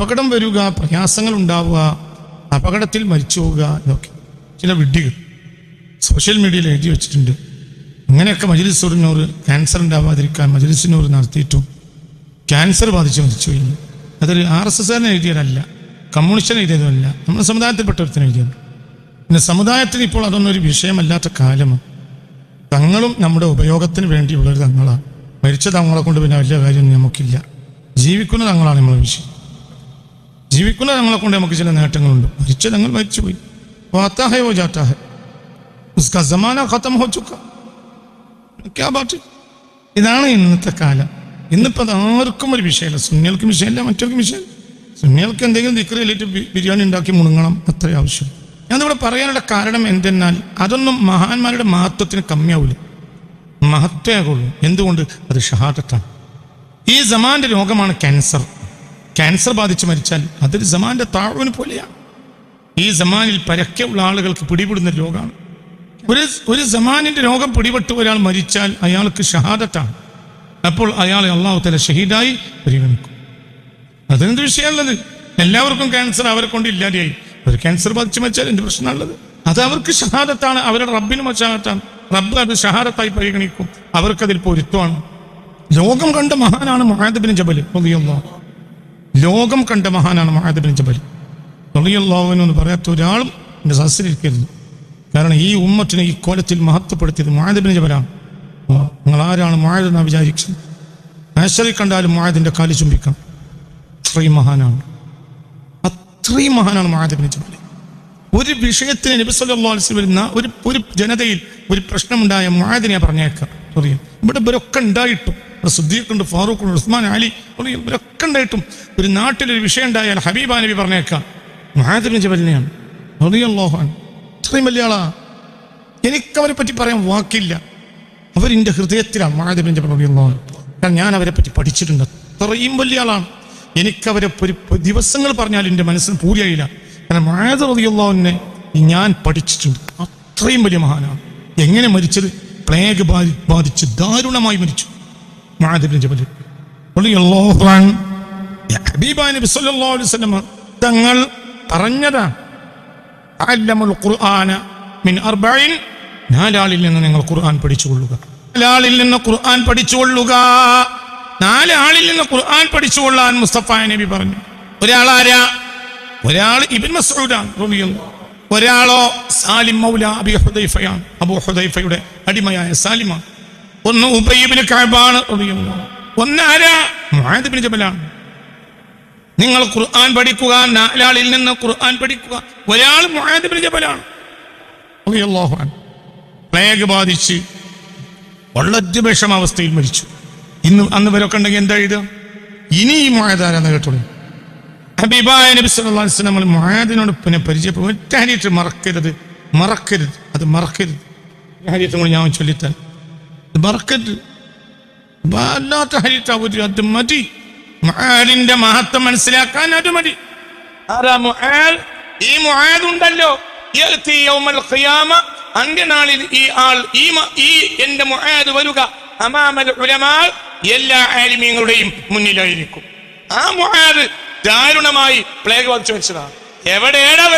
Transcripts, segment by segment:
അപകടം വരിക പ്രയാസങ്ങൾ ഉണ്ടാവുക അപകടത്തിൽ മരിച്ചു പോവുക എന്നൊക്കെ ചില വിഡ്ഢികൾ സോഷ്യൽ മീഡിയയിൽ എഴുതി വെച്ചിട്ടുണ്ട്. അങ്ങനെയൊക്കെ മജിലിസുറിനൂറ് ക്യാൻസർ ഉണ്ടാവാതിരിക്കാൻ മജിലിസിനൂറ് നടത്തിയിട്ടും ക്യാൻസർ ബാധിച്ച് മരിച്ചു കഴിഞ്ഞു അതൊരു ആർ എസ് എസ്കാരനെ എഴുതിയതല്ല കമ്മ്യൂണിസ്റ്റിന് എഴുതിയതല്ല നമ്മുടെ സമുദായത്തിൽപ്പെട്ടവർത്തിന് എഴുതിയത്. പിന്നെ സമുദായത്തിന് ഇപ്പോൾ അതൊന്നും ഒരു വിഷയമല്ലാത്ത കാലമാണ്. തങ്ങളും നമ്മുടെ ഉപയോഗത്തിന് വേണ്ടിയുള്ളൊരു തങ്ങളാണ്. മരിച്ച തങ്ങളെ കൊണ്ട് പിന്നെ വലിയ കാര്യമൊന്നും നമുക്കില്ല. ജീവിക്കുന്ന തങ്ങളാണ് നമ്മളെ വിഷയം. ജീവിക്കുന്ന തങ്ങളെ കൊണ്ട് നമുക്ക് ചില നേട്ടങ്ങളുണ്ട്. മരിച്ച തങ്ങൾ മരിച്ചുപോയി. വാത്താഹയോ ജാത്താഹ ഉസ്കാ ജമാന ഖത്തം ഹോ ചുക്ക. ഇതാണ് ഇന്നത്തെ കാലം. ഇന്നിപ്പോൾ അത് ആർക്കും ഒരു വിഷയമല്ല. സുന്നികൾക്കും വിഷയമല്ല മറ്റവർക്കും വിഷയമല്ല. സുന്നികൾക്ക് എന്തെങ്കിലും ദിക്കറിയിലിട്ട് ബിരിയാണി ഉണ്ടാക്കി മുണങ്ങണം അത്ര ആവശ്യം ഞാനിവിടെ പറയാനുള്ള കാരണം എന്തെന്നാൽ അതൊന്നും മഹാന്മാരുടെ മഹത്വത്തിന് കമ്മിയാവില്ല മഹത്വമാകുള്ളൂ എന്തുകൊണ്ട്? അത് ഷഹാദത്താണ്. ഈ ജമാന്റെ രോഗമാണ് ക്യാൻസർ. ക്യാൻസർ ബാധിച്ച് മരിച്ചാൽ അതൊരു ജമാന്റെ താഴ്വന് പോലെയാണ്. ഈ ജമാനിൽ പരക്കെയുള്ള ആളുകൾക്ക് പിടിപെടുന്ന രോഗമാണ്. ഒരു ഒരു ജമാനിന്റെ രോഗം പിടിപെട്ട് ഒരാൾ മരിച്ചാൽ അയാൾക്ക് ഷഹാദത്താണ്. അപ്പോൾ അയാളെ അള്ളാഹു തല ഷഹീദായി പരിഗണിക്കും. അതെന്ത് വിഷയമുള്ളത്? എല്ലാവർക്കും ക്യാൻസർ അവരെ കൊണ്ട് ഇല്ലാതെയായി. ഒരു ക്യാൻസർ ബാധിച്ച് മരിച്ചാൽ എന്ത് പ്രശ്നമുള്ളത്? അത് അവർക്ക് ഷഹാദത്താണ് അവരുടെ റബ്ബിനും ഷഹാദത്താണ്. റബ്ബ് അത് ഷഹാദത്തായി പരിഗണിക്കും. അവർക്കതിൽ പൊരുത്തമാണ്. ലോകം കണ്ട മഹാനാണ് മഹാദബിൻ ജബൽ. ലോകം കണ്ട മഹാനാണ് മഹാദബിൻ ജബൽ. റളിയല്ലാഹുവിനു എന്ന് പറയാത്ത ഒരാളും എന്റെ സദസ്സിലിരിക്കരുത് കാരണം ഈ ഉമ്മത്തിനെ ഈ കോലത്തിൽ മഹത്വപ്പെടുത്തിയത് മഹാദബിൻ ജബലാണ്. നിങ്ങൾ ആരാണ് മുആദെന്നാ വിചാരിച്ചത്? ആശറി കണ്ടാലും മുആദിന്റെ കാലി ചുംബിക്കണം. അത്രയും മഹാനാണ്. അത്രയും മഹാനാണ് മുആദിബിൻ ജബൽ. ഒരു വിഷയത്തിന് നബി സല്ലല്ലാഹു അലൈഹി വസല്ലം വരുന്ന ഒരു ഒരു ജനതയിൽ ഒരു പ്രശ്നമുണ്ടായ മുആദിനെ പറഞ്ഞേക്കാം ഇവിടെ ഇവരൊക്കെ ഉണ്ടായിട്ടും സുദ്ദീഖുണ്ട് ഫാറൂഖ് ഉണ്ട് ഉസ്മാൻ അലി ഇവരൊക്കെ ഉണ്ടായിട്ടും ഒരു നാട്ടിലൊരു വിഷയം ഉണ്ടായാൽ ഹബീബ നബി പറഞ്ഞേക്കാം. മഹാദിബിൻ ജബലിനെയാണ്. റളിയല്ലാഹു ഇത്രയും വലിയ ആളാ. എനിക്കവരെ പറ്റി പറയാൻ വാക്കില്ല. അവരിന്റെ ഹൃദയത്തിലാണ് മഹാദേവൻ ജപറിയുള്ളതാണ് കാരണം ഞാൻ അവരെ പറ്റി പഠിച്ചിട്ടുണ്ട്. അത്രയും വലിയ ആളാണ്. എനിക്കവരെ ഒരു ദിവസങ്ങൾ പറഞ്ഞാൽ എന്റെ മനസ്സിന് പൂരിയായില്ല കാരണം മഹാദ റതിയുള്ളവനെ ഞാൻ പഠിച്ചിട്ടുണ്ട്. അത്രയും വലിയ മഹാനാണ്. എങ്ങനെ മരിച്ചത്? പ്ലേഗ് ബാധി ബാധിച്ച് ദാരുണമായി മരിച്ചു. അലൈഹി വസല്ലം തങ്ങൾ പറഞ്ഞതാണ് മിൻ നാലാളിൽ നിന്ന് നിങ്ങൾ ഖുർആൻ പഠിച്ചുകൊള്ളുക. നാലാളിൽ നിന്ന് ഖുർആൻ പഠിച്ചുകൊള്ളുക. നാലാളിൽ നിന്ന് ഖുർആൻ പഠിച്ചുകൊള്ളാൻ മുസ്തഫ നബി പറഞ്ഞു. ഒരാളാരാ? ഒരാൾ ഇബിൻ മസൂദാണ് ഒരാളോ സാലിം മൗല അബി ഹുദൈഫയാണ്. അബൂ ഹുദൈഫയുടെ അടിമയായ സാലിമാണ്. ഒന്ന് ഉബയ്യബിന് കാബാണ് ഒന്ന് ആരാ ജബലാണ്. നിങ്ങൾ ഖുർആൻ പഠിക്കുക നാലാളിൽ നിന്ന് ഖുർആൻ പഠിക്കുക. ഒരാൾ മുആദ് ബിൻ ജബലാണ്. പ്ലേഗ് ബാധിച്ച് വളരെ വിഷമാവസ്ഥയിൽ മരിച്ചു. ഇന്ന് അന്ന് വരൊക്കെ ഉണ്ടെങ്കിൽ എന്താ എഴുതുക ഇനി ഈ മുആദാരാന്ന് കേട്ടോളൂ. ഹബീബായ നബി സല്ലല്ലാഹു അലൈഹി വസല്ലം പിന്നെ പരിചയപ്പെടും. ഒറ്റ ഹരീറ്റ് മറക്കരുത് മറക്കരുത് അത് മറക്കരുത്. ഹരീത്തും കൂടി ഞാൻ ചൊല്ലിത്താൽ മറക്കരുത് വല്ലാത്ത ഹരീത്ത ഒരു അത് മതി. മുഹാലിന്റെ മഹത്വം മനസ്സിലാക്കാൻ അത് മതി. ആരാ മുഹാൽ ഈ മുആദ് ഉണ്ടല്ലോ. അന്ത്യനാളിൽ ഈ ആൾ ഈ ഈ എന്റെ മുആദ് വരുക. അമാമൽ ഉലമാ എല്ലാ ആലിമീങ്ങളുടെയും മുന്നിലായിരിക്കും. ആ മുആദ് ദാരുണമായി പ്ലേഗ് ബാധിച്ചു വെച്ചതാണ്. എവിടെയാണ്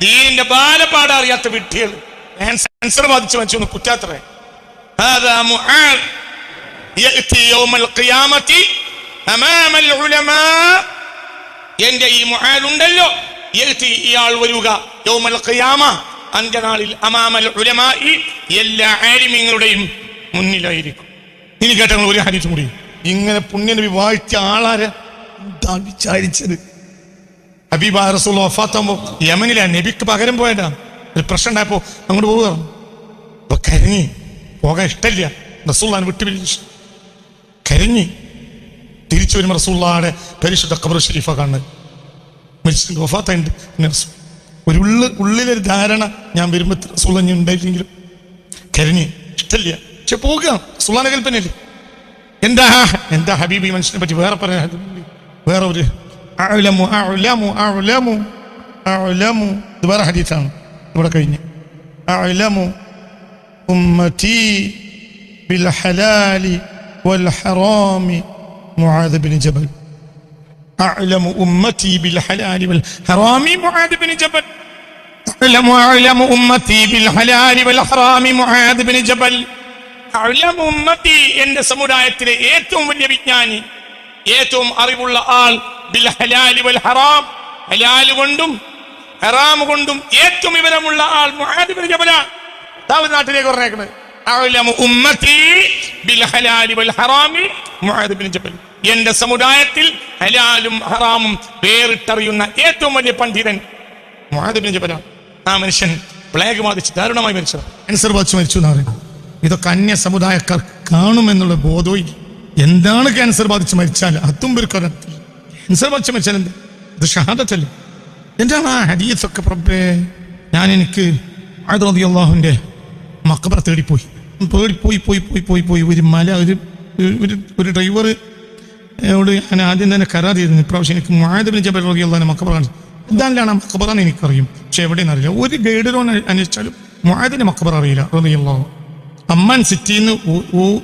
ദീനിന്റെ ബാലപാഠം അറിയാത്ത വിഡ്ഢികൾ. ക്യാൻസർ ബാധിച്ചു വെച്ചു കുറ്റാത്രേ. هذا معاذ يأتي يوم القيامة أمام العلماء എന്റെ ഈ മുആലുണ്ടല്ലോ യഅതി ഇയാൾ വരിക യൗമൽ ഖിയാമ അന്ത്യനാളിൽ അമാമൽ ഉലമായി എല്ലാ ആലിമീങ്ങളുടെയും മുന്നിലായിരിക്കും ഇനി കേട്ട നിങ്ങൾ ഒരു ഹദീസ് കൂടി ഇങ്ങനെ പുണ്യനബി വായിച്ച ആളാരെ എന്താ വിചാരിച്ചത് ഹബീബ റസൂൽ വഫാത്താകുമ്പോ യമനിലെ നബിക്ക് പകരം പോയതാ ഒരു പ്രശ്നം ഉണ്ടായപ്പോ അങ്ങോട്ട് പോവുക അപ്പൊ കരഞ്ഞി പോകാൻ ഇഷ്ടമില്ല. റസൂള്ളാൻ വിട്ടുപിരിച്ചു കരഞ്ഞ് തിരിച്ചു വരുമ്പോൾ റസൂള്ളാടെ പരിശുദ്ധ ഖബർ ഷരീഫ കാണുന്നത് മരിച്ചിട്ടുണ്ട് വഫാത്തുണ്ട്. ഒരു ഉള്ളു ഉള്ളിലൊരു ധാരണ ഞാൻ വരുമ്പോൾ റസൂള്ള ഞാൻ ഉണ്ടായില്ലെങ്കിലും കരഞ്ഞ് ഇഷ്ടമില്ല. പക്ഷെ പോകുക റസൂള്ളാന്റെ കൽപ്പനയല്ലേ എന്താ എന്താ ഹബീബി മനുഷ്യനെ പറ്റി വേറെ പറയാൻ വേറെ ഒരു. ഇത് വേറെ ഹദീസാണ്. ഇവിടെ കഴിഞ്ഞ്. അഅ്ലമു ഉമ്മത്തി ബിൽ ഹലാലി വൽ ഹറാമി മുആദ് ബിൻ ജബൽ أعلم أمتي بالحلال والحرام معاذ بن جبل أعلم أعلم أمتي بالحلال والحرام معاذ بن جبل أعلم أمتي എന്റെ സമുദായത്തിലെ ഏറ്റവും വലിയ വിജ്ഞാനി ഏറ്റവും അറിവുള്ള ആൾ ബിൽ ഹലാലി വൽ ഹറാം ഹലാൽ കൊണ്ടും ഹറാം കൊണ്ടും ഏറ്റവും വിവരമുള്ള ആൾ മുആദ് ബിൻ ജബലാണ് ദാവൂദ് നാട്ടിലേക്ക് പറഞ്ഞേക്കുന്നത് അഅലമു ഉമ്മത്തി ബിൽ ഹലാലി വൽ ഹറാമി മുആദ് ബിൻ ജബൽ. എന്റെ സമുദായത്തിൽ ഹലാലും ഹറാമും വേറിട്ടറിയുന്ന ഏറ്റവും വലിയ പണ്ഡിതൻ മുആദ് ബിൻ ജബലാണ്. ആ മനുഷ്യൻ പ്ലേഗ് ബാധിച്ച് ദാരുണമായി മരിച്ചു ക്യാൻസർ ബാധിച്ച് മരിച്ചു എന്ന് പറയുന്നത്. ഇതൊക്കെ അന്യ സമുദായക്കാർ കാണുമെന്നുള്ള ബോധവും എന്താണ് ക്യാൻസർ ബാധിച്ച് മരിച്ചാൽ? അതും ഒരു കറക്റ്റ് ക്യാൻസർ ബാധിച്ച് മരിച്ചാൽ എന്ത്? ഇത് ഷഹാദത്തല്ലേ? എന്താണ് ആ ഹരീസൊക്കെ പ്രഭേ? ഞാൻ എനിക്ക് അള്ളാഹുവിന്റെ മക്കബറ തേടിപ്പോയി. പേടി പോയി പോയി പോയി പോയി. ഒരു മല ഒരു ഒരു ഡ്രൈവർ ോട് ഞാൻ ആദ്യം തന്നെ കരാർ ചെയ്തിരുന്നു. ഇപ്രാവശ്യം എനിക്ക് മുഹാദബിന് ജബൽ റബി അള്ളഹാനെ മക്കബറ കാണിച്ചു എന്തായാലാണ് ആ മക്കബറ എന്ന് എനിക്കറിയും. പക്ഷെ എവിടെയെന്ന് അറിയില്ല. ഒരു ഗൈഡിലോ അന്വേഷിച്ചാലും മുഹാദിന്റെ മക്കബറ അറിയില്ല. റബി അമ്മൻ സിറ്റിയിൽ നിന്ന്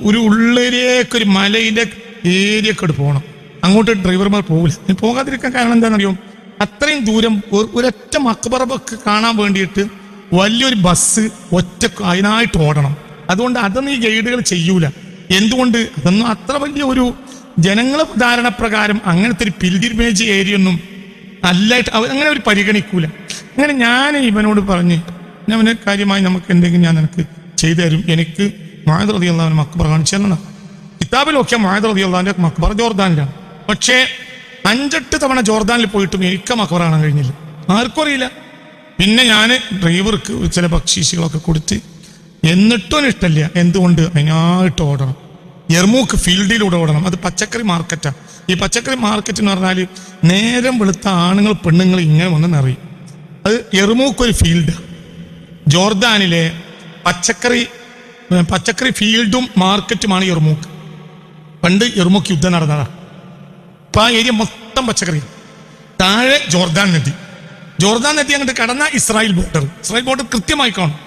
ഒരു ഉള്ളിലേക്ക് ഒരു മലയിലെ ഏരിയക്കോട് പോകണം. അങ്ങോട്ട് ഡ്രൈവർമാർ പോകില്ല പോകാതിരിക്കാൻ കാരണം എന്താണെന്നറിയോ? അത്രയും ദൂരം ഒരൊറ്റ മക്കബറൊക്കെ കാണാൻ വേണ്ടിയിട്ട് വലിയൊരു ബസ് ഒറ്റ അതിനായിട്ട് ഓടണം. അതുകൊണ്ട് അതൊന്നും ഈ ഗൈഡുകൾ ചെയ്യൂല. എന്തുകൊണ്ട്? അതൊന്നും അത്ര വലിയ ഒരു ജനങ്ങളെ ധാരണ പ്രകാരം അങ്ങനത്തെ ഒരു പിൽഗിരിമേജ് ഏരിയ ഒന്നും അല്ലായിട്ട് അങ്ങനെ അവർ പരിഗണിക്കൂല. അങ്ങനെ ഞാൻ ഇവനോട് പറഞ്ഞ് അവനെ കാര്യമായി നമുക്ക് എന്തെങ്കിലും ഞാൻ നിനക്ക് ചെയ്തു തരും. എനിക്ക് മായത് റതി അള്ളാഹുവിന് മക്ബർ കാണിച്ചു തരണം കിതാബിൽ നോക്കിയാൽ മായത് റതി മക്ബർ ജോർദാനിലാണ്. പക്ഷേ അഞ്ചെട്ട് തവണ ജോർദാനിൽ പോയിട്ടും എനിക്ക് മക്ബർ കാണാൻ കഴിഞ്ഞില്ല. ആർക്കും അറിയില്ല. പിന്നെ ഞാൻ ഡ്രൈവർക്ക് ചില ബക്ഷീസുകളൊക്കെ കൊടുത്ത് എന്നിട്ടും ഇഷ്ടമില്ല എന്തുകൊണ്ട്? അതിനായിട്ട് ഓടണം. എർമൂക്ക് ഫീൽഡിലൂടെ ഓടണം. അത് പച്ചക്കറി മാർക്കറ്റാണ് ഈ പച്ചക്കറി മാർക്കറ്റ് എന്ന് പറഞ്ഞാൽ നേരം വെളുത്ത ആണുങ്ങൾ പെണ്ണുങ്ങൾ ഇങ്ങനെ വന്ന് അത് എർമൂക്ക് ഒരു ഫീൽഡ്. ജോർദാനിലെ പച്ചക്കറി പച്ചക്കറി ഫീൽഡും മാർക്കറ്റുമാണ് എർമൂക്ക്. പണ്ട് എർമൂക്ക് യുദ്ധം നടന്നതാണ് ഇപ്പൊ ആ ഏരിയ മൊത്തം പച്ചക്കറി താഴെ ജോർദാൻ നദി. ജോർദാൻ നദി അങ്ങോട്ട് കടന്ന ഇസ്രായേൽ ബോർഡർ ഇസ്രായേൽ ബോർഡർ കൃത്യമായി കാണും.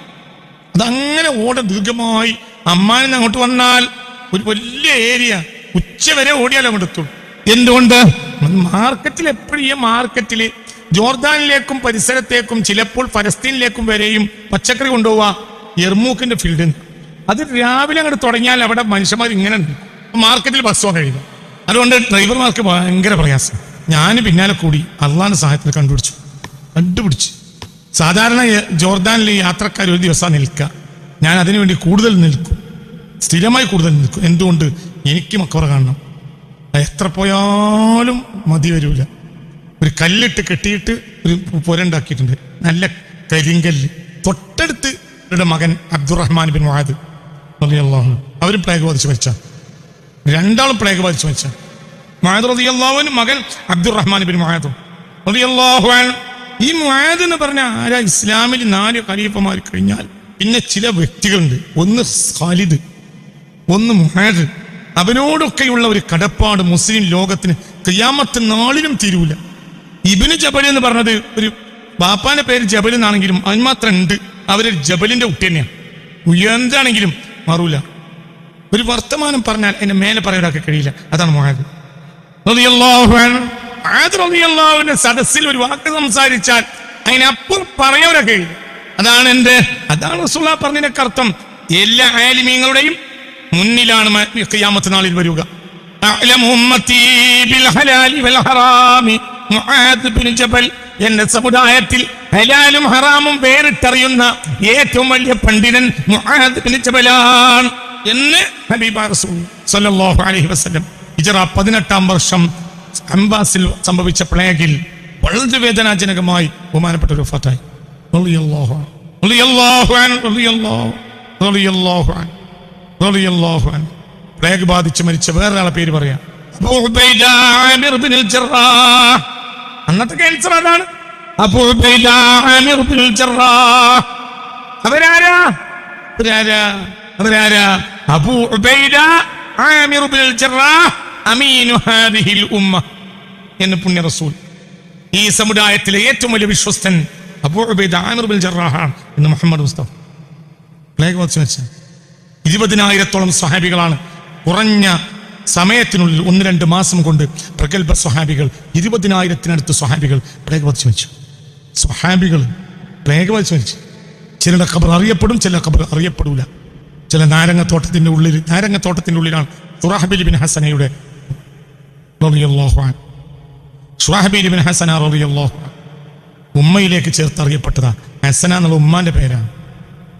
അതങ്ങനെ ഓട ദീർഘമായി അമ്മാനിന്ന് അങ്ങോട്ട് വന്നാൽ ഒരു വലിയ ഏരിയ ഉച്ച വരെ ഓടിയാലേ അങ്ങോട്ട് എത്തുള്ളൂ. എന്തുകൊണ്ട്? മാർക്കറ്റിൽ എപ്പോഴും ഈ മാർക്കറ്റിൽ ജോർദാനിലേക്കും പരിസരത്തേക്കും ചിലപ്പോൾ ഫലസ്തീനിലേക്കും വരെയും പച്ചക്കറി കൊണ്ടുപോവാ എർമൂക്കിന്റെ ഫീൽഡിൽ അത് രാവിലെ അങ്ങോട്ട് തുടങ്ങിയാൽ അവിടെ മനുഷ്യന്മാർ ഇങ്ങനെ ഉണ്ട്. മാർക്കറ്റിൽ ബസ് പോകാൻ കഴിയില്ല അതുകൊണ്ട് ഡ്രൈവർമാർക്ക് ഭയങ്കര പ്രയാസം. ഞാൻ പിന്നാലെ കൂടി അള്ളാന്റെ സഹായത്തിൽ കണ്ടുപിടിച്ചു. കണ്ടുപിടിച്ചു. സാധാരണ ജോർദാനിലെ യാത്രക്കാർ ഒരു ദിവസം നിൽക്കുക. ഞാൻ അതിനുവേണ്ടി കൂടുതൽ നിൽക്കും. സ്ഥിരമായി കൂടുതൽ നിൽക്കും. എന്തുകൊണ്ട്? എനിക്ക് മക്കറ കാണണം. എത്ര പോയാലും മതി വരൂല. ഒരു കല്ലിട്ട് കെട്ടിയിട്ട് ഒരു പുരണ്ടാക്കിയിട്ടുണ്ട് നല്ല കരിങ്കല്ല്. തൊട്ടടുത്ത് ഇവരുടെ മകൻ അബ്ദുറഹ്മാൻ ബിൻ മുഹാദ് റളിയല്ലാഹു അവരും പ്ലേഗ് ബാധിച്ച് മരിച്ച. രണ്ടാളും പ്ലേഗ് ബാധിച്ച് മരിച്ച. റളിയല്ലാഹുവിന് മകൻ അബ്ദുറഹ്മാൻ ബിൻ മായതും റളിയല്ലാഹു അൻഹു. ഈ മുഹാദ് എന്ന് പറഞ്ഞ ആരാ? ഇസ്ലാമിൽ നാല് ഖലീഫമാർ കഴിഞ്ഞാൽ പിന്നെ ചില വ്യക്തികളുണ്ട്. ഒന്ന് ഖാലിദ് ഒന്ന് മുഹാദ് അവനോടൊക്കെയുള്ള ഒരു കടപ്പാട് മുസ്ലിം ലോകത്തിന് കയ്യാമത്ത് നാളിലും തീരൂല. ഇബിന് ജബൽ എന്ന് പറഞ്ഞത് ഒരു ബാപ്പാന്റെ പേര് ജബൽ എന്നാണെങ്കിലും അതിന് മാത്രം ഉണ്ട്. അവരൊരു ജബലിന്റെ കുട്ടി തന്നെയാണ്. ഉയർന്നാണെങ്കിലും മാറൂല. ഒരു വർത്തമാനം പറഞ്ഞാൽ എന്നെ മേലെ പറയാനൊക്കെ കഴിയില്ല അതാണ് മുഹാദ് അൻഹു. സദസ്സിൽ ഒരു വാക്ക് സംസാരിച്ചാൽ അതിനപ്പുറം പറയാൻ കഴിയും അതാണ് എന്റെ അതാണ് റസൂല പറഞ്ഞതിനൊക്കെ അർത്ഥം. എല്ലാ ആലിമീങ്ങളുടെയും മുന്നിലാണ് ഖിയാമത്ത് നാളിൽ വരിക. എന്റെ സമുദായത്തിൽ ഹലാലും ഹറാമും വേറിട്ടറിയുന്ന ഏറ്റവും വലിയ പണ്ഡിതൻ എന്ന് ഹബീബ് അലൈഹി വസല്ലം ഹിജറ പതിനെട്ടാം വർഷം അംബാസിൽ സംഭവിച്ച പ്ലേഗിൽ വളരെ വേദനാജനകമായി ബഹുമാനപ്പെട്ട ഒരു ഫത്തായി. പ്ലേഗ് ബാധിച്ച് മരിച്ച വേറൊരാളെ പേര് പറയാം. അന്നത്തെ ക്യാൻസർ അതാണ്. അവരാരാ? അവരാരാ? അവരാരാ? അബൂ ഉബൈദ ഉമ്മ എന്ന് പുണ്യ റസൂൽ ഈ സമുദായത്തിലെ ഏറ്റവും വലിയ വിശ്വസ്തൻ ആമിർ എന്ന് മുഹമ്മദ് മുസ്തഫ. പ്ലേഗ് ഇരുപതിനായിരത്തോളം സ്വഹാബികളാണ് കുറഞ്ഞ സമയത്തിനുള്ളിൽ ഒന്ന് രണ്ട് മാസം കൊണ്ട് പ്രഗത്ഭ സ്വഹാബികൾ ഇരുപതിനായിരത്തിനടുത്ത് സ്വഹാബികൾ പ്ലേഗ് ബാധിച്ച് വെച്ചു. സ്വഹാബികൾ പ്ലേഗ് ബാധിച്ച് വെച്ചു. ചിലരുടെ ഖബർ അറിയപ്പെടും ചില ഖബർ അറിയപ്പെടൂല. ചില നാരങ്ങത്തോട്ടത്തിന്റെ ഉള്ളിൽ നാരങ്ങത്തോട്ടത്തിന്റെ ഉള്ളിലാണ് സുറാഹബിലി ബിൻ ഹസനയുടെ ഹസന ഉമ്മയിലേക്ക് ചേർത്തറിയപ്പെട്ടതാ. ഹസന എന്നുള്ള ഉമ്മാന്റെ പേരാണ്.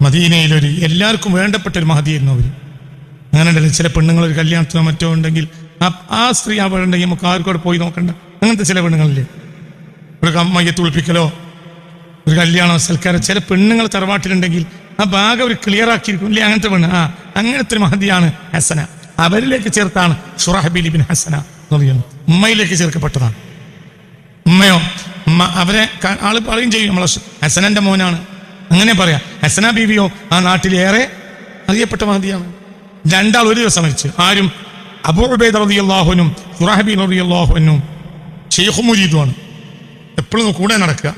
മദീനയിലൊരു എല്ലാവർക്കും വേണ്ടപ്പെട്ട ഒരു മഹതിയായിരുന്നു അവർ അങ്ങനെ ചില പെണ്ണുങ്ങൾ ഒരു കല്യാണത്തിനോ മറ്റോ ഉണ്ടെങ്കിൽ ആ സ്ത്രീ ആ ഉണ്ടെങ്കിൽ നമുക്ക് ആർക്കോടെ പോയി നോക്കണ്ട. അങ്ങനത്തെ ചില പെണ്ണുങ്ങളില്ലേ? ഒരു അമ്മയെ തുളിപ്പിക്കലോ ഒരു കല്യാണോ സൽക്കാരം ചില പെണ്ണുങ്ങൾ തറവാട്ടിലുണ്ടെങ്കിൽ ആ ഭാഗം ഒരു ക്ലിയർ ആക്കിയിരിക്കും. ഇല്ലേ അങ്ങനത്തെ പെണ്ണ്. ആ അങ്ങനത്തെ ഒരു മഹതിയാണ് ഹസന. അവരിലേക്ക് ചേർത്താണ് ഷുറഹബിലി ബിൻ ഹസന. പറയുന്നത് ഉമ്മയിലേക്ക് ചേർക്കപ്പെട്ടതാണ്. ഉമ്മയോ? ഉമ്മ അവരെ ആൾ പറയും ചെയ്യും നമ്മളെ ഹസനന്റെ മോനാണ്. അങ്ങനെ പറയാം. ഹസന ബീവിയോ ആ നാട്ടിലേറെ അറിയപ്പെട്ട മാതിയാണ് രണ്ടാൾ ഒരു ദിവസം മരിച്ചു. ആരും അബൂബേദ് റളിയല്ലാഹുനും സുറാഹബി റളിയല്ലാഹുനും ഷെയ്ഖു മുരീദുമാണ് എപ്പോഴും കൂടെ നടക്കുക.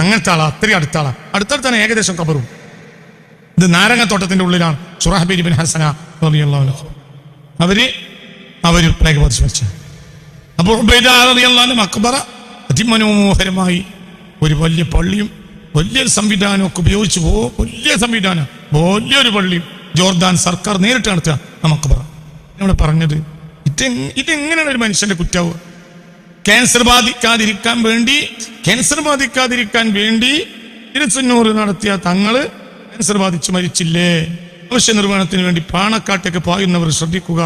അങ്ങനത്തെ ആളാ അത്രയും അടുത്ത അടുത്തടുത്താണ് ഏകദേശം കബറും ഇത് നാരങ്ങത്തോട്ടത്തിന്റെ ഉള്ളിലാണ് സുറാഹബി ബിൻ ഹസന റളിയല്ലാഹു അൻഹു. അവർ അവർ പ്ലേഗ് ബാധിച്ച് അപ്പോൾ ഉബൈദാറിയാലും അക്ബറ അതിമനോഹരമായി ഒരു വലിയ പള്ളിയും വലിയ സംവിധാനവും ഒക്കെ ഉപയോഗിച്ച് പോ വലിയ സംവിധാനം വലിയൊരു പള്ളിയും ജോർദാൻ സർക്കാർ നേരിട്ട് നടത്തുക നമുക്ക് പറ നമ്മൾ പറഞ്ഞത്. ഇത് ഇതെങ്ങനെയാണ് ഒരു മനുഷ്യന്റെ കുറ്റാവ്? ക്യാൻസർ ബാധിക്കാതിരിക്കാൻ വേണ്ടി ക്യാൻസർ ബാധിക്കാതിരിക്കാൻ വേണ്ടി തിരുച്ചുന്നൂർ നടത്തിയ തങ്ങൾ ക്യാൻസർ ബാധിച്ച് മരിച്ചില്ലേ? അവശ്യ നിർവഹണത്തിന് വേണ്ടി പാണക്കാട്ടേക്ക് പായുന്നവർ ശ്രദ്ധിക്കുക.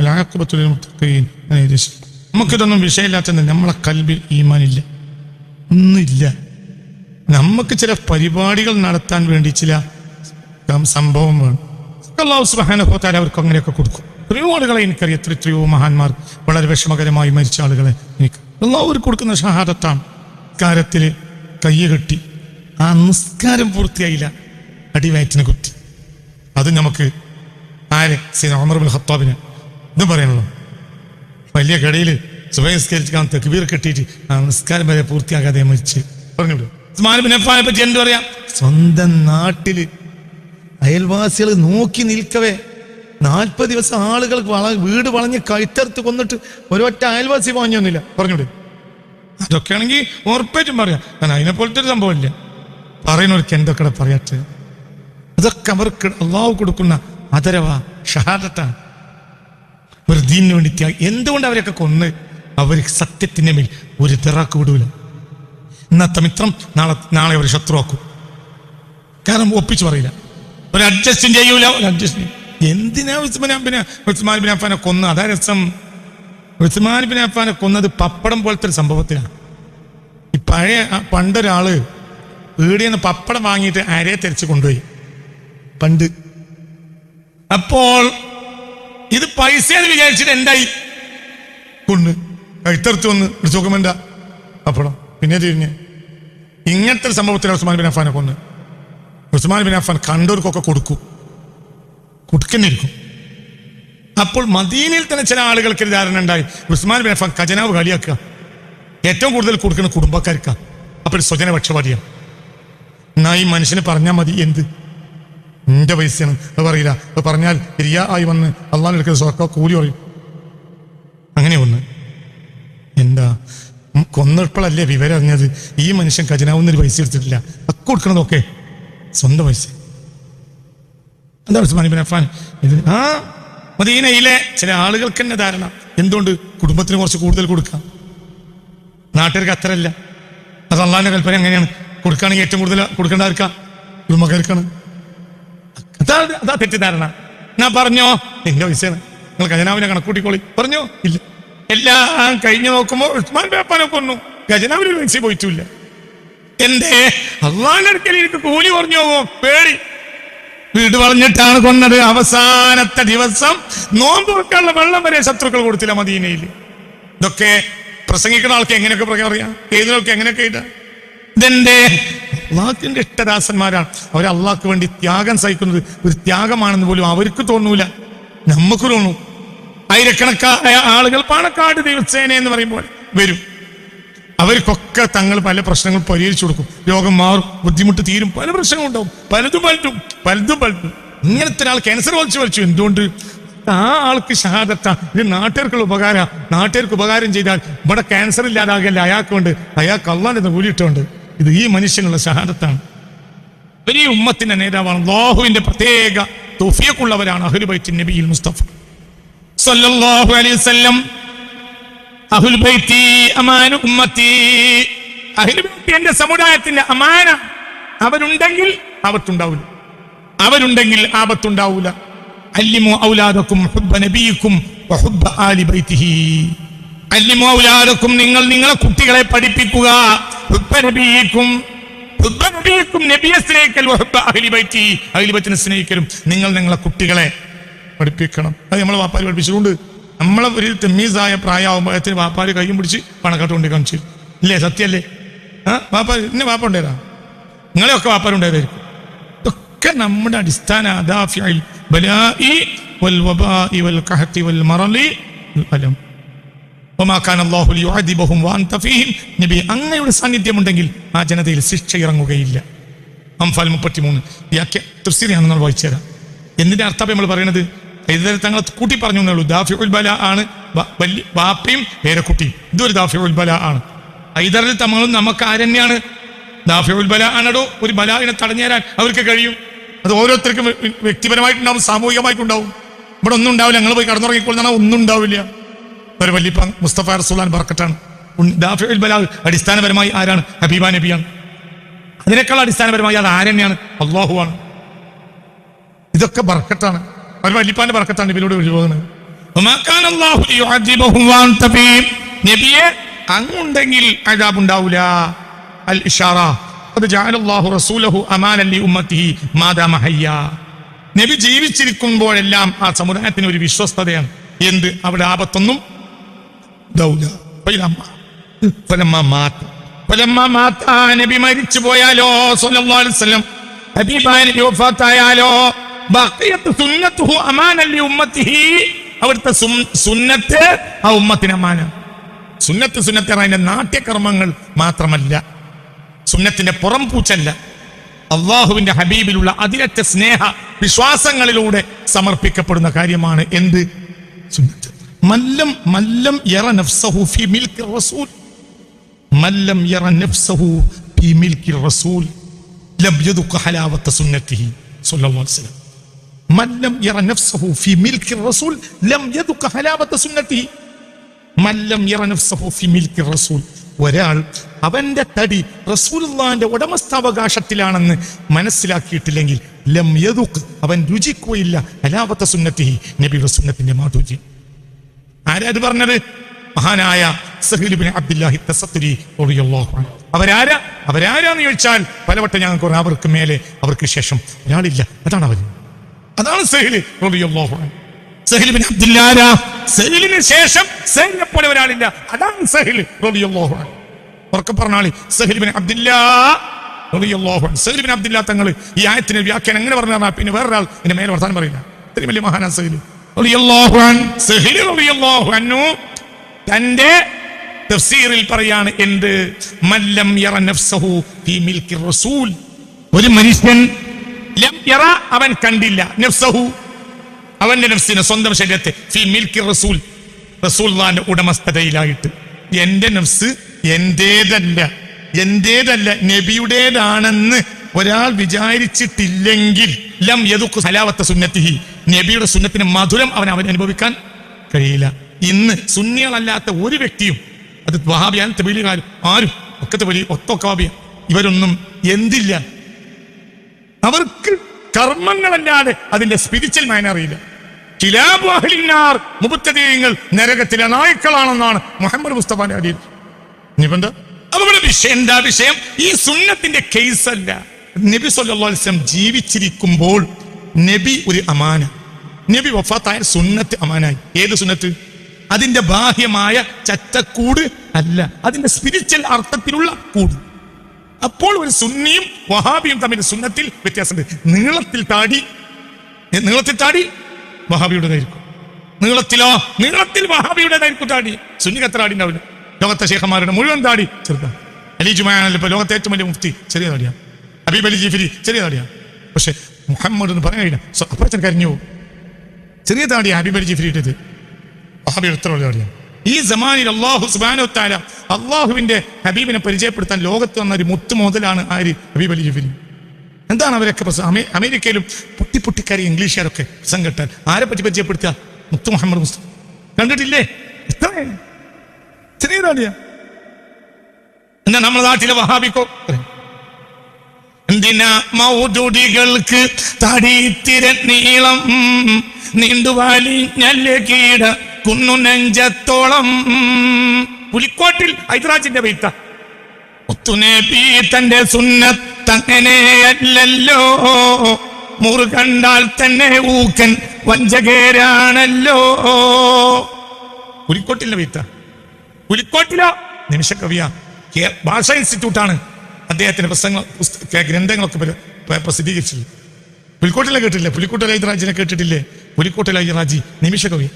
എഴുതി വെച്ചിട്ടുണ്ട്. നമുക്കിതൊന്നും വിഷയമില്ലാത്തത് നമ്മളെ കൽബിൽ ഈമാനില്ല. ഒന്നുമില്ല. നമുക്ക് ചില പരിപാടികൾ നടത്താൻ വേണ്ടി ചില സംഭവം വേണം. അള്ളാഹു സുബ്ഹാനഹു അവർക്ക് അങ്ങനെയൊക്കെ കൊടുക്കും. ആളുകളെ എനിക്കറിയാം. എത്ര എത്രയോ മഹാന്മാർ വളരെ വിഷമകരമായി മരിച്ച ആളുകളെ എനിക്ക് അള്ളാഹു അവർ കൊടുക്കുന്ന ഷഹാദത്താണ്. കാര്യത്തിൽ കൈ കെട്ടി. ആ നിസ്കാരം പൂർത്തിയായില്ല. അടിവയറ്റിന് കുത്തി. അത് നമുക്ക് ആരെ? സീന അമർബുൽ ഹത്താബിന് ഇത് പറയാനുള്ളൂ. വലിയ കടയിൽ സുബൈസ്കരിക്കാൻ തെക്കുബീർ കെട്ടിയിട്ട് ആ നിസ്കാരം വരെ പൂർത്തിയാകാതെ മരിച്ച്. പറഞ്ഞോളൂ അഫ്ഫാനെ പറ്റി എന്ത് പറയാം? സ്വന്തം നാട്ടിൽ അയൽവാസികൾ നോക്കി നിൽക്കവേ. നാൽപ്പത് ദിവസം ആളുകൾ വീട് വളഞ്ഞ് കൈത്തറുത്ത് കൊന്നിട്ട് ഒരൊറ്റ അയൽവാസി വാങ്ങിയൊന്നുമില്ല. പറഞ്ഞോളൂ അതൊക്കെ ആണെങ്കിൽ ഉറപ്പായിട്ടും പറയാം. കാരണം അതിനെ പോലത്തെ ഒരു സംഭവമില്ല. പറയുന്നവർക്ക് എന്തൊക്കെ പറയട്ടെ അതൊക്കെ അവർക്ക് അള്ളാഹു കൊടുക്കുന്ന അതരവാ ഷഹാദത്താണ് ഒരു വേണ്ടി ത്യാഗം. എന്തുകൊണ്ട് അവരൊക്കെ കൊന്ന് അവർ സത്യത്തിന്റെ മേൽ ഒരു തിറാക്ക് വിടൂല? ഇന്നത്തെ മിത്രം നാളെ നാളെ അവർ ശത്രുവാക്കും. കാരണം ഒപ്പിച്ച് പറയില്ല. ഒരു അഡ്ജസ്റ്റും ചെയ്യൂല ഒരു അഡ്ജസ്റ്റ് എന്തിനാ ഉസ്മാൻ അഫാനെ കൊന്ന്? അതാ രസം. ഉസ്മാൻ ബിൻ അഫാനെ കൊന്നത് പപ്പടം പോലത്തെ ഒരു സംഭവത്തിലാണ്. ഈ പഴയ പണ്ടൊരാൾ വീടിൽ നിന്ന് പപ്പടം വാങ്ങിയിട്ട് അരയെ തെരച്ച് കൊണ്ടുപോയി. പണ്ട്. അപ്പോൾ ഇത് പൈസ എന്ന് വിചാരിച്ചിട്ട് എന്തായി? കൊണ്ട് കഴുത്തെടുത്ത് വന്ന് ഒരു എന്താ? അപ്പോഴോ പിന്നെ തിരിഞ്ഞ് ഇങ്ങനത്തെ ഒരു സംഭവത്തിൽ ഉസ്മാൻ ബിൻ അഫാനെ കൊന്ന്. ഉസ്മാൻ ബിൻ അഫാൻ കണ്ടവർക്കൊക്കെ കൊടുക്കും. കൊടുക്കുന്നിരിക്കും. അപ്പോൾ മദീനയിൽ തന്നെ ചില ആളുകൾക്ക് ഒരു ധാരണ ഉണ്ടായി. ഉസ്മാൻ ബിൻ അഫാൻ ഖജനാവ് കളിയാക്കുക. ഏറ്റവും കൂടുതൽ കൊടുക്കുന്ന കുടുംബക്കാർക്കാ. അപ്പോൾ സ്വജനപക്ഷപാതിയാണ്. എന്നാ ഈ മനുഷ്യന് പറഞ്ഞാൽ മതി എന്ത്? നിന്റെ പൈസയാണ്. അത് പറയില്ല. അത് പറഞ്ഞാൽ ഇരിയാ ആയി വന്ന് അള്ളാൻ എടുക്കുന്ന സ്വർക്ക കൂലി പറയും. അങ്ങനെ ഒന്ന് എന്താ? കൊന്നപ്പോഴല്ലേ വിവരം അറിഞ്ഞത്? ഈ മനുഷ്യൻ ഖജനാവുന്നൊരു പൈസ എടുത്തിട്ടില്ല. ഒക്കെ കൊടുക്കണതൊക്കെ സ്വന്തം പൈസ. എന്താ അഫ്ഫാൻ? ഇത് ആ മദീനയിലെ ചില ആളുകൾക്ക് തന്നെ ധാരണ. എന്തുകൊണ്ട്? കുടുംബത്തിന് കുറച്ച് കൂടുതൽ കൊടുക്കാം നാട്ടുകാർക്ക് അത്രയല്ല. അത് അള്ളാഹിന്റെ കൽപ്പന എങ്ങനെയാണ്? കൊടുക്കുകയാണെങ്കിൽ ഏറ്റവും കൂടുതൽ കൊടുക്കേണ്ട ആർക്കാ? കുടുംബക്കാർക്കാണ് അതാ തെറ്റിദ്ധാരണ. ഞാൻ പറഞ്ഞോ? നിന്റെ പൈസയാണ് നിങ്ങൾ ഖജനാവിനെ കണക്കൂട്ടിക്കോളി പറഞ്ഞോ? ഇല്ല. എല്ലാം കഴിഞ്ഞു നോക്കുമ്പോൾ ഉസ്മാൻ പേപ്പാനെ കൊന്നു. ഖജനാവിന് പൈസ പോയിട്ടില്ല. എന്തേ? അള്ളാഹിന്റെ അടുക്കൽ എനിക്ക് കൂലി പറഞ്ഞു പോകും. പേടി. വീട് പറഞ്ഞിട്ടാണ് കൊന്നത്. അവസാനത്തെ ദിവസം നോമ്പ് വെക്കാനുള്ള വെള്ളം വരെ ശത്രുക്കൾ കൊടുത്തില്ല മദീനയിൽ. ഇതൊക്കെ പ്രസംഗിക്കുന്ന ആൾക്ക് എങ്ങനെയൊക്കെ പറയാം? അറിയാം? ഏതിനൊക്കെ എങ്ങനെയൊക്കെ ഇടാം ഇതെന്റെ അള്ളാഹ്ക്കിന്റെ ഇഷ്ടദാസന്മാരാണ്. അവർ അള്ളാഹ്ക്ക് വേണ്ടി ത്യാഗം സഹിക്കുന്നത് ഒരു ത്യാഗമാണെന്ന് പോലും അവർക്ക് തോന്നൂല. നമുക്ക് തോന്നും. ആയിരക്കണക്കായ ആളുകൾ പാണക്കാട് ദിവസേന എന്ന് പറയുമ്പോൾ വരും. അവർക്കൊക്കെ തങ്ങൾ പല പ്രശ്നങ്ങൾ പരിഹരിച്ചു കൊടുക്കും. രോഗം മാറും ബുദ്ധിമുട്ട് തീരും പല പ്രശ്നങ്ങളും ഉണ്ടാവും. പലതും പലതും പലതും പലതും. ഇങ്ങനത്തെ ഒരാൾ ക്യാൻസർ വലിച്ചു വലിച്ചു എന്തുകൊണ്ട്? ആ ആൾക്ക് ഷഹാദത്ത. ഇത് നാട്ടുകാർക്കുള്ള ഉപകാരം. നാട്ടുകാർക്ക് ഉപകാരം ചെയ്താൽ ഇവിടെ ക്യാൻസർ ഇല്ലാതാകല്ല? അയാൾക്കുണ്ട് അയാൾക്ക് അള്ളാന്റെ കൂലിയിട്ടുണ്ട് ഇത് ഈ മനുഷ്യനുള്ള ഷഹാദത്താണ് വലിയ ഉമ്മത്തിന്റെ നേതാവാണ്. അള്ളാഹുവിന്റെ പ്രത്യേക തുഫിയക്കുള്ളവരാണ് അഹുലുബൈത്തിൻ നബിയിൽ മുസ്തഫ. സല്ലല്ലാഹു അലൈഹി വസല്ലം അഹുൽ ബൈത്തി അമാന ഉമ്മത്തി. അഹുൽ ബൈത്തി എന്റെ സമുദായത്തിന്റെ അമാന. അവരുണ്ടെങ്കിൽ ആപത്തുണ്ടാവില്ല അവരുണ്ടെങ്കിൽ ആപത്തുണ്ടാവൂല. അല്ലിമോ ഔലാദക്കും ഹുബ്ബ നബിയിക്കും വഹുബ്ബ ആലി ബൈത്തിഹി. അല്ലിമോ ഔലാദക്കും നിങ്ങൾ നിങ്ങളെ കുട്ടികളെ പഠിപ്പിക്കുക. സ്നേഹിക്കലും. നിങ്ങൾ നിങ്ങളെ കുട്ടികളെ പഠിപ്പിക്കണം. അത് നമ്മളെ വാപ്പാര് പഠിപ്പിച്ചിട്ടുണ്ട്. നമ്മളെ ഒരു തെമ്മീസായ പ്രായമാകുമ്പോഴത്തിന് വാപ്പാര് കയ്യും പിടിച്ച് പണക്കാട്ട് കൊണ്ട് കാണിച്ചു ഇല്ലേ? സത്യല്ലേ? ആ? വാപ്പാര് ഇന്നെ വാപ്പ ഉണ്ടായതാ നിങ്ങളെയൊക്കെ വാപ്പാരുണ്ടായതായിരിക്കും ഇതൊക്കെ നമ്മുടെ അടിസ്ഥാന അദാഫിയിൽ ബലാഇ വൽ വബായി വൽ കഹത്തി വൽ മറലി വൽ നബി അങ്ങയുടെ സാന്നിധ്യമുണ്ടെങ്കിൽ ആ ജനതയിൽ ശിക്ഷ ഇറങ്ങുകയില്ല. അംഫാൽ മുപ്പത്തിമൂന്ന്. തഫ്സീറിയാണ് നമ്മൾ വായിച്ചു തരാം എന്തിന്റെ അർത്ഥം നമ്മൾ പറയുന്നത് ഇത് തങ്ങൾ കൂട്ടി പറഞ്ഞു എന്നേ ഉള്ളൂ. ദാഫിഉൽ ബല ആണ് ബാപ്പയും പേരക്കുട്ടിയും ഇതൊരു ദാഫിഉൽ ഉൽബല ആണ്. ഐദറിൽ തങ്ങളും നമുക്ക് ആരന്നെയാണ് ദാഫിഉൽ ഉൽബല ആണോ ഒരു ബലാവിനെ തടഞ്ഞു തരാൻ അവർക്ക് കഴിയും. അത് ഓരോരുത്തർക്കും വ്യ- വ്യക്തിപരമായിട്ടുണ്ടാവും സാമൂഹികമായിട്ടുണ്ടാവും. ഇവിടെ ഒന്നും ഉണ്ടാവില്ല. ഞങ്ങൾ പോയി കടന്നുറങ്ങിക്കൊള്ളുന്ന ഒന്നും ഉണ്ടാവില്ല. ഒരു വലിയ മുസ്തഫ റസൂലാൻ ബർക്കറ്റാണ് അടിസ്ഥാനപരമായി ആരാണ്? ഹബീബ നബിയാണ്. അതിനേക്കാൾ അടിസ്ഥാനപരമായി അത് ആരെന്നെയാണ്? അള്ളാഹുവാണ് ഇതൊക്കെ ബർക്കത്താണ്. ഒരു വലിപ്പാന്റെ ബർക്കത്താണ് ഇവരോട് ഒഴിവാകുന്നത്. നബിയെ അങ്ങുണ്ടെങ്കിൽ അഴാബുണ്ടാവൂല അൽ നബി ജീവിച്ചിരിക്കുമ്പോഴെല്ലാം ആ സമുദായത്തിന് ഒരു വിശ്വസ്തതയാണ്. എന്ത്? അവിടെ ആപത്തൊന്നും ഉണ്ടാവൂല ഫൈലമ്മ. മാത്ത. നബി മരിച്ചു പോയാലോ സല്ലല്ലാഹു അലൈഹി വസല്ലം. ഹബീബായ നബി വഫാത്തായാലോ ബഖിയത്ത് സുന്നത്തുഹു ഉമ്മത്തിഹി. അവിടുത്തെ സുന്നത്ത് ആ ഉമ്മത്തിന് അമാന. സുന്നത്ത് സുന്നത്ത് അതിന്റെ നാട്യകർമ്മങ്ങൾ മാത്രമല്ല. സുന്നത്തിന്റെ പുറം പൂച്ചല്ല. അള്ളാഹുവിന്റെ ഹബീബിലുള്ള അതിരറ്റ സ്നേഹ വിശ്വാസങ്ങളിലൂടെ സമർപ്പിക്കപ്പെടുന്ന കാര്യമാണ് എന്ത്? സുന്നത്ത്. മല്ലം മല്ലം യറ നഫ്സഹു ഫി മിൽക്കി റസൂൽ. മല്ലം യറ നഫ്സഹു ഫി മിൽക്കി റസൂൽ. ലം യദുഖ ഹലാവത്ത സുന്നത്തിഹി സ്വല്ലല്ലാഹു അലൈഹി വസല്ലം. മല്ലം യറ നഫ്സഹു ഫി മിൽക്കി റസൂൽ ലം യദുഖ ഹലാവത്ത സുന്നത്തിഹി. മല്ലം യറ നഫ്സഹു ഫി മിൽക്കി റസൂൽ. ഒരാൾ അവന്റെ തടി റസൂലുള്ളാന്റെ ഉടമസ്ഥാവകാശത്തിലാണെന്ന് മനസ്സിലാക്കിയിട്ടില്ലെങ്കിൽ ലം യദുഖ് അവൻ രുചിക്കുകയില്ല ഹലാവത്ത സുന്നത്തിഹി നബിയുടെ സുന്നത്തിന്റെ മാധുര്യം ആരാ അത് പറഞ്ഞത്? മഹാനായ സഹീൽ ബിൻ അബ്ദുല്ലാഹി അവരാരാ? അവരാരാന്ന് ചോദിച്ചാൽ പലവട്ടം ഞങ്ങൾക്ക് പറയാം, അവർക്ക് മേലെ അവർക്ക് ശേഷം ഒരാളില്ല. അതാണ് അവർ അതാണ് സഹീലിന് ശേഷം പോലെ ഒരാളില്ല. അതാണ് സഹീൽ റളിയല്ലാഹു ഉറക്കെ പറഞ്ഞാളി സഹീൽ ബിൻ അബ്ദുല്ലാ റളിയല്ലാഹു അൻഹു. സഹീൽ ബിൻ അബ്ദുല്ലാ തങ്ങൾ ഈ ആയത്തിന് വ്യാഖ്യാനം എങ്ങനെ പറഞ്ഞാൽ പിന്നെ വേറൊരാൾ എന്റെ മേലെ വർത്താനം പറയില്ല ഇത്രയും വലിയ മഹാനാ സഹീൽ. തന്റെ തഫ്സീറിൽ പറയാണ് എന്ത്? മല്ലം യറ നഫ്സഹു ഫീ മിൽക്കി റസൂൽ. ഒരു മനുഷ്യൻ ലം യറ അവൻ കണ്ടില്ല. നഫ്സഹു അവന്റെ നഫ്സിനെ സ്വന്തം ശരീരത്തെ ഫി മിൽക്കി റസൂൽ. റസൂൽന്റെ ഉടമസ്ഥതയിലായിട്ട്. എന്റെ നഫ്സ് എന്റേതല്ല എന്റേതല്ല നബിയുടേതാണെന്ന് ഒരാൾ വിചാരിച്ചിട്ടില്ലെങ്കിൽ ലം യദുക്ക് സലാവത്ത സുന്നത്തിഹി. നബിയുടെ സുന്നത്തിന് മധുരം അവൻ അവൻ അനുഭവിക്കാൻ കഴിയില്ല. ഇന്ന് സുന്നികളല്ലാത്ത ഒരു വ്യക്തിയും അത് വഹാബിയാൻ തെബിലുകാരും ആരും ഒക്കെ തെളി ഒത്തൊക്കെ ഇവരൊന്നും എന്തില്ല. അവർക്ക് കർമ്മങ്ങളല്ലാതെ അതിന്റെ സ്പിരിച്വൽ മാന അറിയില്ല. കിലാബു മുപ്പത്തതീയങ്ങൾ നരകത്തിലെ നായ്ക്കളാണെന്നാണ് മുഹമ്മദ് മുസ്തഫാന്റെ അടിയിൽ നിബന്ധ ഇവിടെ വിഷയം എന്താ? വിഷയം ഈ സുന്നത്തിന്റെ കേസല്ല നബി സല്ലാസ്ലം ജീവിച്ചിരിക്കുമ്പോൾ നബി ഒരു അമാന. നബി വഫാത്തായ സുന്നത്ത് അമാനായി. ഏത് സുന്നത്ത്? അതിന്റെ ബാഹ്യമായ ചറ്റക്കൂട് അല്ല. അതിന്റെ സ്പിരിച്വൽ അർത്ഥത്തിലുള്ള കൂട്. അപ്പോൾ ഒരു സുന്നിയും വഹാബിയും തമ്മിൽ സുന്നത്തിൽ വ്യത്യാസമുണ്ട്. നീളത്തിൽ താടി. നീളത്തിൽ താടി വഹാബിയുടേതായിരിക്കും നീളത്തിലോ? നീളത്തിൽ വഹാബിയുടേതായിരിക്കും താടി. സുന്നിക്ക് എത്ര താടി ഉണ്ടാവില്ല? ലോകത്തെ ശേഖന്മാരുടെ മുഴുവൻ താടി ചെറുതാണ്. അലി ജുമായാണല്ലോ ഇപ്പൊ ലോകത്തെ ഏറ്റവും വലിയ മുഫ്തി. ചെറിയ താടിയാണ്. അലി ജിഫിരി ചെറിയ താടിയാ. പക്ഷെ മുഹമ്മദ് എന്ന് പറയാൻ കഴിയില്ല. അപ്പച്ചൻ കരിഞ്ഞു ചെറിയ താടി ഹബീബ് ജിഫ്രിയിട്ടത് വഹാബി എടുത്തുള്ള താടിയാണ് ഈ സമാനിൽ അള്ളാഹു സുബാനോ താല അള്ളാഹുവിന്റെ ഹബീബിനെ പരിചയപ്പെടുത്താൻ ലോകത്ത് വന്ന ഒരു മുത്തു മുതലാണ് ആര് ഹബീബ് അലി ജിഫിരി. എന്താണ് അവരൊക്കെ അമേരിക്കയിലും പൊട്ടി പൊട്ടിക്കാരി ഇംഗ്ലീഷുകാരൊക്കെ കേട്ടാൽ ആരെ പറ്റി പരിചയപ്പെടുത്തുക? മുത്തു മുഹമ്മദ് മുസ്ലിം കണ്ടിട്ടില്ലേ? എത്ര ചെറിയ താടിയാ. എന്നാ നമ്മുടെ നാട്ടിലെ വഹാബിക്കോ എന്തിനാ മൗതുടികൾക്ക് തടിത്തിര നീളം? നീണ്ടുവാലി ഞല്ല് കീട കുന്നു നെഞ്ചത്തോളം. പുലിക്കോട്ടിൽ ഹൈദരാജിന്റെ ഒത്തുനെ മുത്തുനബി തന്റെ സുന്നത്തങ്ങനെയല്ലല്ലോ മുറു കണ്ടാൽ തന്നെ ഊക്കൻ വഞ്ചകേരാണല്ലോ. പുലിക്കോട്ടിലെ വീത്ത പുലിക്കോട്ടിലോ നിമിഷ കവിയ ഭാഷ ഇൻസ്റ്റിറ്റ്യൂട്ടാണ് അദ്ദേഹത്തിന്റെ പുസ്തകങ്ങൾ ഗ്രന്ഥങ്ങളൊക്കെ പ്രസിദ്ധീകരിച്ചില്ല പുലിക്കോട്ടിലെ കേട്ടില്ലേ പുലിക്കോട്ടിലെ ഹൈദരാജിനെ കേട്ടിട്ടില്ലേ? പുലിക്കോട്ടിലെ ഹൈദരാജി നിമിഷകവി.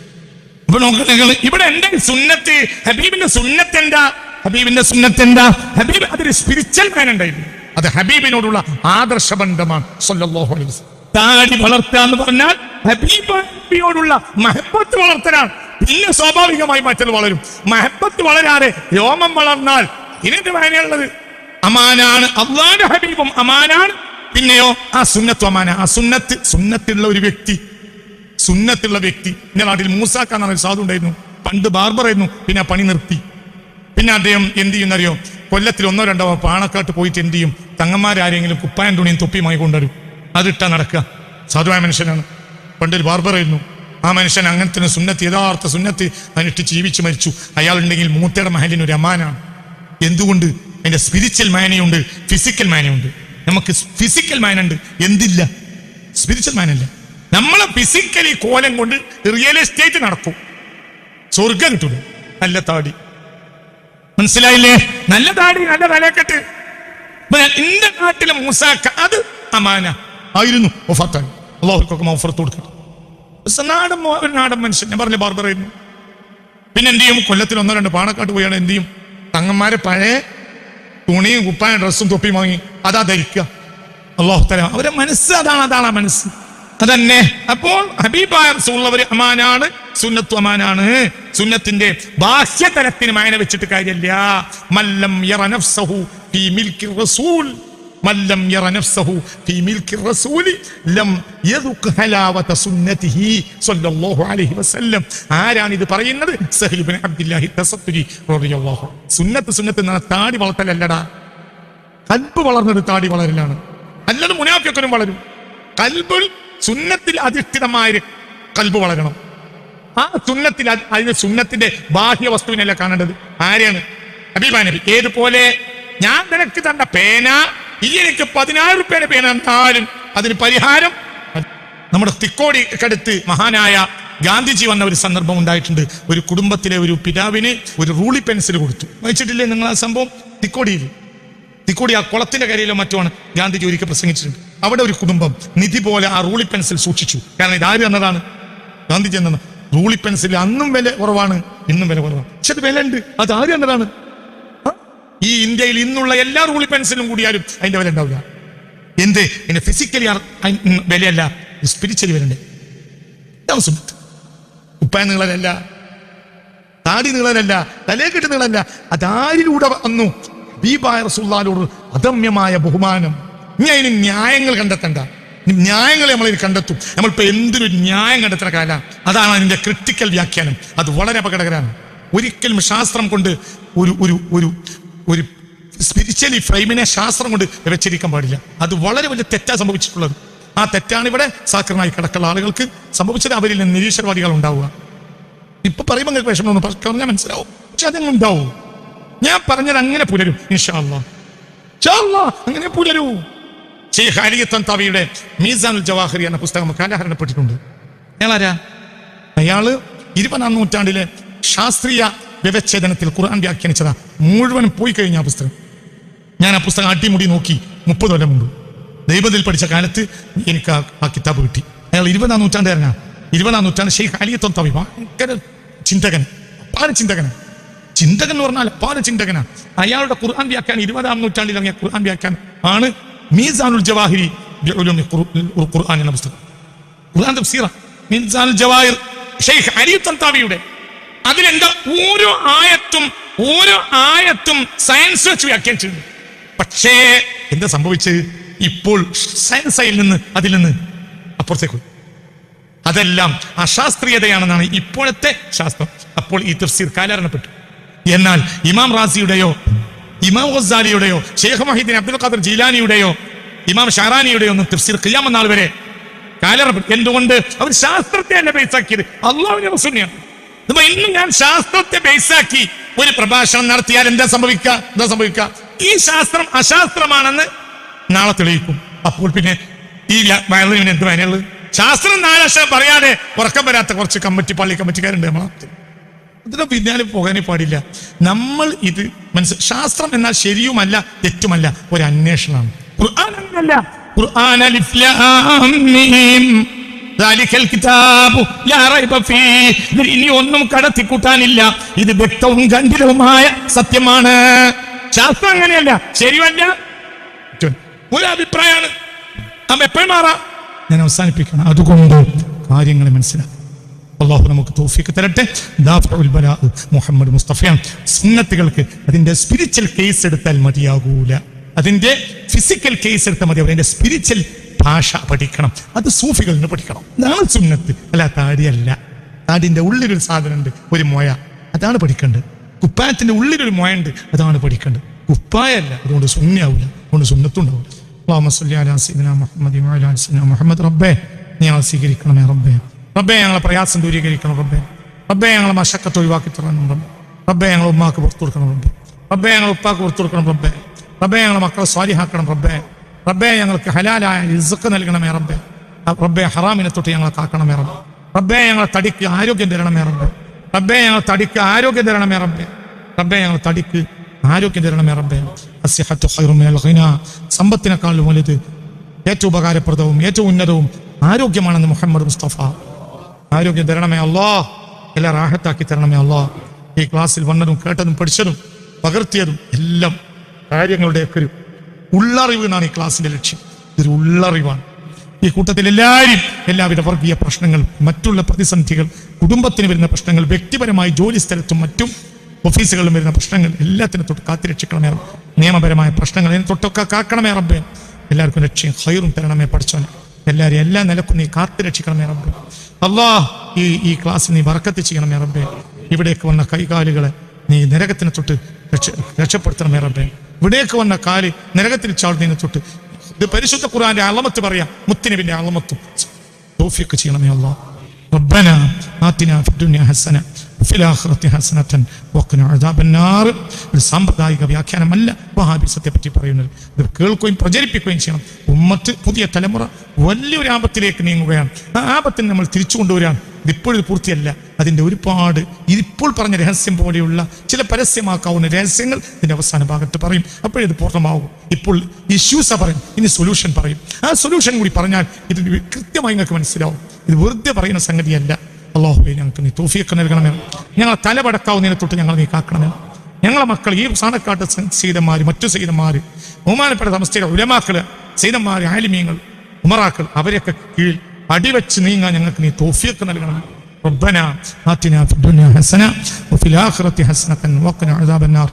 അപ്പൊ നോക്കുക നിങ്ങൾ ഇവിടെ എന്റെ സുന്നത്ത് ഹബീബിന്റെ സുന്നത്ത് എന്താ? ഹബീബിന്റെ സുന്നത്ത് എന്താ? ഹബീബ് അതൊരു സ്പിരിച്വൽ മാൻ ഉണ്ടായിരുന്നു. അത് ഹബീബിനോടുള്ള ആദർശ ബന്ധമാണ് അലൈഹി വസല്ലം. താടി വളർത്തുക എന്ന് പറഞ്ഞാൽ ഹബീബിയോടുള്ള മഹബത്ത് വളർത്തലാണ്. പിന്നെ സ്വാഭാവികമായി മറ്റത് വളരും. മഹബത്ത് വളരാതെ രോമം വളർന്നാൽ ഇനി വായനയുള്ളത് അമാനാണ്. അള്ളാന്റെ ഹബീബും അമാനാണ്. പിന്നെയോ ആ സുന്നത്ത് അമാന. ആ സുന്നത്ത് സുന്നത്തുള്ള ഒരു വ്യക്തി സുന്നത്തുള്ള വ്യക്തി. എന്റെ നാട്ടിൽ മൂസാക്ക എന്ന് സാധു ഉണ്ടായിരുന്നു. പണ്ട് ബാർബറായിരുന്നു. പിന്നെ ആ പണി നിർത്തി. പിന്നെ അദ്ദേഹം എന്ത് ചെയ്യുന്നറിയോ? കൊല്ലത്തിൽ ഒന്നോ രണ്ടോ പാണക്കാട്ട് പോയിട്ട് എന്ത് ചെയ്യും? തങ്ങന്മാരാരെങ്കിലും കുപ്പായം തുണിയും തൊപ്പിയുമായി കൊണ്ടുവരും. അതിട്ടാ നടക്കുക. സാധുവായ മനുഷ്യനാണ്. പണ്ടൊരു ബാർബറായിരുന്നു. ആ മനുഷ്യൻ അങ്ങനത്തെ സുന്നത്ത് യഥാർത്ഥ സുന്നത്ത് അതിനിട്ട് ജീവിച്ച് മരിച്ചു. അയാളുണ്ടെങ്കിൽ മൂത്തയുടെ മഹലിന് ഒരു അമാനാണ്. എന്തുകൊണ്ട്? അതിന്റെ സ്പിരിച്വൽ മാനയുണ്ട് ഫിസിക്കൽ മാനയുണ്ട് നമുക്ക് ഫിസിക്കൽ മാനുണ്ട് എന്തില്ല? സ്പിരിച്വൽ മാനല്ല നമ്മളെ ഫിസിക്കലി കോലം കൊണ്ട് റിയൽ എസ്റ്റേറ്റ് നടക്കും. സ്വർഗം കിട്ടൂല നല്ല താടി. മനസ്സിലായില്ലേ? നല്ല താടി നല്ല തലക്കെട്ട് എന്റെ നാട്ടിലെ മൂസാക്ക അത് അമാന ആയിരുന്നു. അള്ളാഹുക്കൊക്കെ മൗഫറത്ത് കൊടുക്കണം നാടൻ ഒരു നാടൻ മനുഷ്യൻ. ഞാൻ പറഞ്ഞ ബാർബറായിരുന്നു പിന്നെ എന്ത് ചെയ്യും? കൊല്ലത്തിൽ ഒന്നോ രണ്ട് പാണക്കാട്ട് പോയാണ് എന്ത് ചെയ്യും? തങ്ങന്മാരെ പഴയ തുണിയും കുപ്പായും ഡ്രസ്സും തൊപ്പിയും വാങ്ങി. അതാ ധരിക്കുക. അള്ളാഹു തല അവരെ മനസ്സ് അതാണ് അതാണ് മനസ്സ്. അതന്നെ. അപ്പോൾ ഹബീബായ അമാനാണ് സുന്നത്തു അമാനാണ്. സുന്നത്തിന്റെ ബാഹ്യതലത്തിന് മായന വെച്ചിട്ട് കാര്യമില്ല. മല്ലം യറ നഫ്സഹു ഫീ റസൂൽ. മല്ലം യറ നഫ്സഹു ഫീ റസൂലി ലം ഹലാവത അലൈഹി വസല്ലം ആരാണ് ഇത് പറയുന്നത്? ഇബ്നു റളിയല്ലാഹു സുന്നത്ത് സുന്നത്ത് താടി വളർത്തലല്ലടാ. കൽബ് വളർന്നത് താടി വളരലാണ്. അല്ലാതെ മുനാഫിയൊക്കെ വളരും. കൽബിൽ സുന്നത്തിൽ അധിഷ്ഠിതമായ കൽബ് വളരണം. ആ സുന്നത്തിൽ അത് അതിന് സുന്നത്തിന്റെ ബാഹ്യ വസ്തുവിനല്ല കാണേണ്ടത്? ആരെയാണ്? അഭിമാനി ഏതുപോലെ? ഞാൻ നിനക്ക് തന്ന പേന എനിക്ക് പതിനായിരം റുപ്യയുടെ പേന എന്നാലും അതിന് പരിഹാരം? നമ്മുടെ തിക്കോടിക്കടുത്ത് മഹാനായ ഗാന്ധിജി വന്ന ഒരു സന്ദർഭം ഉണ്ടായിട്ടുണ്ട്. ഒരു കുടുംബത്തിലെ ഒരു പിതാവിന് ഒരു റൂളി പെൻസിൽ കൊടുത്തു. വായിച്ചിട്ടില്ലേ നിങ്ങൾ ആ സംഭവം? തിക്കോടിയിൽ. തിക്കോടി ആ കുളത്തിന്റെ കരയിലോ മറ്റോ ആണ് ഗാന്ധിജി ഒരിക്കൽ പ്രസംഗിച്ചിട്ടുണ്ട്. അവിടെ ഒരു കുടുംബം നിധി പോലെ ആ റൂളി പെൻസിൽ സൂക്ഷിച്ചു. കാരണം ഇത് ആര് എന്നതാണ് ഗാന്ധിജി എന്നതാണ് റൂളി പെൻസിൽ അന്നും വില കുറവാണ് ഇന്നും വില കുറവാണ്. പക്ഷെ അത് വില ഉണ്ട് അത് ആര് എന്നതാണ്? ഈ ഇന്ത്യയിൽ ഇന്നുള്ള എല്ലാ റൂളി പെൻസിലും കൂടിയാലും അതിന്റെ വില ഉണ്ടാവില്ല. എന്ത്? എന്റെ ഫിസിക്കലി വിലയല്ല. സ്പിരിച്വലി വിലണ്ട് ഉപ്പ നീളനല്ല നീളനല്ല താടി നീളനല്ല തലേക്കെട്ട് നീളല്ല അതാരിലൂടെ വന്നു? ബിബായോട് അദമ്യമായ ബഹുമാനം. ഇനി അതിന് ന്യായങ്ങൾ കണ്ടെത്തണ്ട. ന്യായങ്ങൾ നമ്മൾ കണ്ടെത്തും. നമ്മളിപ്പോ എന്തൊരു ന്യായം കണ്ടെത്തുന്ന കാല? അതാണ് അതിന്റെ ക്രിട്ടിക്കൽ വ്യാഖ്യാനം. അത് വളരെ അപകടകരമാണ്. ഒരിക്കലും ശാസ്ത്രം കൊണ്ട് ഒരു ഒരു ഒരു ഒരു സ്പിരിച്വലി ഫ്രെയിമിനെ ശാസ്ത്രം കൊണ്ട് വെച്ചിരിക്കാൻ പാടില്ല. അത് വളരെ വലിയ തെറ്റാ സംഭവിച്ചിട്ടുള്ളത്. ആ തെറ്റാണ് ഇവിടെ സാക്രനായി കിടക്കുന്ന ആളുകൾക്ക് സംഭവിച്ചത് അവരിൽ നിന്ന് നിരീശ്വരവാദികൾ ഉണ്ടാവുക. ഇപ്പൊ പറയുമ്പോൾ നിങ്ങൾക്ക് വിഷമമൊന്നും പറഞ്ഞാൽ മനസ്സിലാവും. പക്ഷെ അതങ്ങ് ഉണ്ടാവും. ഞാൻ പറഞ്ഞത് അങ്ങനെ പുലരും. അങ്ങനെ പുലരൂ. ഷെയ്ഖ് അലിയത്തൻ തവിയുടെ മീസാനുൽ ജവാഹരി എന്ന പുസ്തകം കാലഹരണപ്പെട്ടിട്ടുണ്ട് അയാളാരാ? അയാൾ ഇരുപതാം നൂറ്റാണ്ടിലെ ശാസ്ത്രീയ വ്യവച്ഛേദനത്തിൽ ഖുർആൻ വ്യാഖ്യാനിച്ചതാ. മുഴുവനും പോയി കഴിഞ്ഞ ആ പുസ്തകം. ഞാൻ ആ പുസ്തകം അടിമുടി നോക്കി മുപ്പത് കൊല്ലം മുമ്പ്. ദൈവത്തിൽ പഠിച്ച കാലത്ത് എനിക്ക് ആ- കിതാബ് കിട്ടി. അയാൾ ഇരുപതാം നൂറ്റാണ്ടുകാരനാ. ഇരുപതാം നൂറ്റാണ്ട് ഷെയ്ഖ് അലിയത്തോൻ തവി ഭയങ്കര ചിന്തകൻ. അപ്പാന ചിന്തകൻ ചിന്തകൻ എന്ന് പറഞ്ഞാൽ അപ്പാന ചിന്തകനാ. അയാളുടെ ഖുർആൻ വ്യാഖ്യാനം ഇരുപതാം നൂറ്റാണ്ടിൽ ഇറങ്ങിയ ഖുർആൻ വ്യാഖ്യാനം ആണ് മീസാനുൽ ജവാഹിരി ഖുർആൻ എന്ന പുസ്തകം. ഖുർആൻ തഫ്സീറ. മീസാനുൽ ജവാഹിർ ഷെയ്ഖ് അലി തന്താവിയുടെ അതിലെന്താ? ഓരോ ആയത്തും ഓരോ ആയത്തും സയൻസ് വെച്ച് വ്യാഖ്യാനം ചെയ്തു പക്ഷേ എന്താ സംഭവിച്ച്? ഇപ്പോൾ സയൻസ് അതിൽ നിന്ന് അതിൽ നിന്ന് അപ്പുറത്തേക്ക്. അതെല്ലാം അശാസ്ത്രീയതയാണെന്നാണ് ഇപ്പോഴത്തെ ശാസ്ത്രം. അപ്പോൾ ഈ തഫ്സീർ കാലഹരണപ്പെട്ടു. എന്നാൽ ഇമാം റാസിയുടെയോ ഇമാം ഗസാലിയുടെയോ ഷെയ്ഖ് മഹീദ്ദീൻ അബ്ദുൽ ഖാദർ ജീലാനിയുടെയോ ഇമാം ഷാറാനിയുടെയോ ഒന്നും തഫ്സീർ ഖിയാമെന്നാൾ വരെ കാലഹരണപ്പെട്ടു. എന്തുകൊണ്ട്? അവർ ശാസ്ത്രത്തെ അല്ല ബേസാക്കിയത് അള്ളാഹുവിനെ റസൂലിനെയാണ്. ഇന്ന് ഞാൻ ശാസ്ത്രത്തെ ബേസാക്കി ഒരു പ്രഭാഷണം നടത്തിയാൽ എന്താ സംഭവിക്കുക എന്താ സംഭവിക്കുക ഈ ശാസ്ത്രം അശാസ്ത്രമാണെന്ന് നാളെ തെളിയിക്കും. അപ്പോൾ പിന്നെ ഈ വയലിന് എന്ത് വേനുള്ളത് ശാസ്ത്രം നാലാശം പറയാതെ ഉറക്കം വരാത്ത കുറച്ച് കമ്മിറ്റി പള്ളി കമ്മിറ്റിക്കാരുണ്ട് നമ്മളെ അതിന് പിന്നാലെ പോകാനേ പാടില്ല. നമ്മൾ ഇത് മനസ്സിൽ ശാസ്ത്രം എന്നാൽ ശരിയുമല്ല തെറ്റുമല്ല ഒരു അന്വേഷണമാണ്. ഖുർആൻ അങ്ങനല്ല. ഖുർആൻ ഇനി ഒന്നും കടത്തിക്കൂട്ടാനില്ല. ഇത് വ്യക്തവും ഗംഭീരവുമായ സത്യമാണ്. ശാസ്ത്രം അങ്ങനെയല്ല. ശരിയല്ല ഒരു അഭിപ്രായമാണ് നമ്മ എപ്പോഴും മാറാം. ഞാൻ അവസാനിപ്പിക്കണം. അതുകൊണ്ട് കാര്യങ്ങൾ മനസ്സിലാക്കും അള്ളാഹു നമുക്ക് തോഫിക്ക് തരട്ടെ. മുഹമ്മദ് മുസ്തഫയാണ് സുന്നത്തുകൾക്ക് അതിന്റെ സ്പിരിച്വൽ കേസ് എടുത്താൽ മതിയാകൂല. അതിന്റെ ഫിസിക്കൽ കേസ് എടുത്താൽ മതി. അതിന്റെ സ്പിരിച്വൽ ഭാഷ പഠിക്കണം. അത് സൂഫികളിന് പഠിക്കണം. നാൾ സുന്നത്ത്. അല്ല താടിയല്ല. താടിന്റെ ഉള്ളിലൊരു സാധനമുണ്ട്. ഒരു മോയ അതാണ് പഠിക്കേണ്ടത്. കുപ്പായത്തിന്റെ ഉള്ളിലൊരു മോയ ഉണ്ട് അതാണ് പഠിക്കേണ്ടത്. കുപ്പായല്ല. അതുകൊണ്ട് സുന്യാവില്ല അതുകൊണ്ട് സുന്നത്തുണ്ടാവും അലാ മുഹമ്മദ് മുഹമ്മദ്. റബ്ബേ നീ ആ സ്വീകരിക്കണമേ റബ്ബേ. റബ്ബേ ഞങ്ങളെ പ്രയാസം ദൂരീകരിക്കണം റബ്ബേ. റബ്ബേ ഞങ്ങളെ മശക്കത്ത് ഒഴിവാക്കി തരണം റബ്ബേ. റബ്ബേ ഞങ്ങളെ ഉമ്മാക്ക് പുറത്തു കൊടുക്കണം റബ്ബേ. റബ്ബേ ഞങ്ങളെ ഉപ്പാക്ക് പുറത്തു കൊടുക്കണം റബ്ബേ. റബ്ബേ ഞങ്ങളെ മക്കളെ സ്വാരിഹാക്കണം റബ്ബേ. റബ്ബേ ഞങ്ങൾക്ക് ഹലാലായ റിസ്ക് നൽകണമേ റബ്ബെ. റബ്ബെ ഹറാമിനെ തൊട്ട് ഞങ്ങളെ കാക്കണമേ റബ്ബെ. റബ്ബെ ഞങ്ങളെ തടിക്ക് ആരോഗ്യം തരണമേ റബ്ബെ. റബ്ബെ ഞങ്ങൾ തടിക്ക് ആരോഗ്യം തരണമേ റബ്ബെ. റബ്ബെ ഞങ്ങൾ തടിക്ക് ആരോഗ്യം തരണമേ റബ്ബെ. സമ്പത്തിനേക്കാൾ വലുത് ഏറ്റവും ഉപകാരപ്രദവും ഏറ്റവും ഉന്നതവും ആരോഗ്യമാണെന്ന് മുഹമ്മദ് മുസ്തഫ. ആരോഗ്യം തരണമേ അല്ലോ എല്ലാം റാഹത്താക്കി തരണമേ അല്ലോ ഈ ക്ലാസ്സിൽ വന്നതും കേട്ടതും പഠിച്ചതും പകർത്തിയതും എല്ലാം കാര്യങ്ങളുടെയൊക്കെ ഒരു ഉള്ളറിവ് എന്നാണ് ഈ ക്ലാസിന്റെ ലക്ഷ്യം. ഇതൊരു ഉള്ളറിവാണ്. ഈ കൂട്ടത്തിൽ എല്ലാവരും എല്ലാവിധ വർഗീയ പ്രശ്നങ്ങൾ മറ്റുള്ള പ്രതിസന്ധികൾ കുടുംബത്തിന് വരുന്ന പ്രശ്നങ്ങൾ വ്യക്തിപരമായി ജോലി സ്ഥലത്തും മറ്റും ഓഫീസുകളിലും വരുന്ന പ്രശ്നങ്ങൾ എല്ലാത്തിനും തൊട്ട് കാത്തിരക്ഷിക്കണമേ. നിയമപരമായ പ്രശ്നങ്ങൾ അതിനെ തൊട്ടൊക്കെ കാക്കണമേ റബ്ബേ. എല്ലാവർക്കും രക്ഷയും ഹൈറും തരണമേ പഠിച്ചോനെ എല്ലാവരും എല്ലാ നിലക്കും നീ കാത്തിരക്ഷിക്കണമേ റബ്ബേ. അള്ളാ ഈ ഈ ക്ലാസ് നീ വറക്കത്ത് ചെയ്യണമേ റബ്ബേ. ഇവിടേക്ക് വന്ന കൈകാലുകളെ നീ നരകത്തിനെ തൊട്ട് രക്ഷ രക്ഷപ്പെടുത്തണമേ റബ്ബേ. ഇവിടേക്ക് വന്ന കാല് നരകത്തിൽ ചാടുന്നതിനെ തൊട്ട് ഇത് പരിശുദ്ധ ഖുർആന്റെ അളമത്ത് പറയാം മുത്തിനബിന്റെ അളമത്തും തോഫിയൊക്കെ ചെയ്യണമേ അല്ലാ ربنا آتنا في الدنيا حسنة وفي الآخرة حسنة وقنا عذاب النار ഒരു സാമ്പ്രദായിക വ്യാഖ്യാനമല്ല വഹാബിസത്തെ പറ്റി പറയുന്നത് ഇത് കേൾക്കുകയും പ്രചരിപ്പിക്കുകയും ചെയ്യണം ഉമ്മത്ത് പുതിയ തലമുറ വലിയൊരു ആപത്തിലേക്ക് നീങ്ങുകയാണ് ആ ആപത്തിന് നമ്മൾ തിരിച്ചു കൊണ്ടുവരാൻ ഇതിപ്പോഴും ഇത് പൂർത്തിയല്ല. അതിന്റെ ഒരുപാട് ഇതിപ്പോൾ പറഞ്ഞ രഹസ്യം പോലെയുള്ള ചില പരസ്യമാക്കാവുന്ന രഹസ്യങ്ങൾ ഇതിന്റെ അവസാന ഭാഗത്ത് പറയും. അപ്പോഴിത് പൂർണമാകും ഇപ്പോൾ ഇഷ്യൂസ് പറയും ഇനി സൊല്യൂഷൻ പറയും. ആ സൊല്യൂഷൻ കൂടി പറഞ്ഞാൽ ഇത് കൃത്യമായി നിങ്ങൾക്ക് മനസ്സിലാവും. ഇത് വെറുതെ പറയുന്ന സംഗതിയല്ല. അള്ളാഹുബെ ഞങ്ങൾക്ക് നീ തോഫിയൊക്കെ നൽകണമേ. ഞങ്ങളെ തലപടക്കാവുന്നതിനെ തൊട്ട് ഞങ്ങൾ നീ കാക്കണമെന്ന് ഞങ്ങളെ മക്കൾ ഈ സാധനക്കാട്ട് സീതന്മാർ മറ്റു സീതന്മാർ ബഹുമാനപ്പെട്ട സമസ്തയുടെ ഉലമാക്കൾ സീതന്മാർ ആലിമീങ്ങൾ ഉമറാക്കൾ അവരെയൊക്കെ കീഴിൽ അടിവെച്ച് നീങ്ങാൻ ഞങ്ങൾക്ക് നീ തോഫിയൊക്കെ നൽകണം ربنا آتنا في الدنيا حسنة وفي الآخرة حسنة وقنا عذاب النار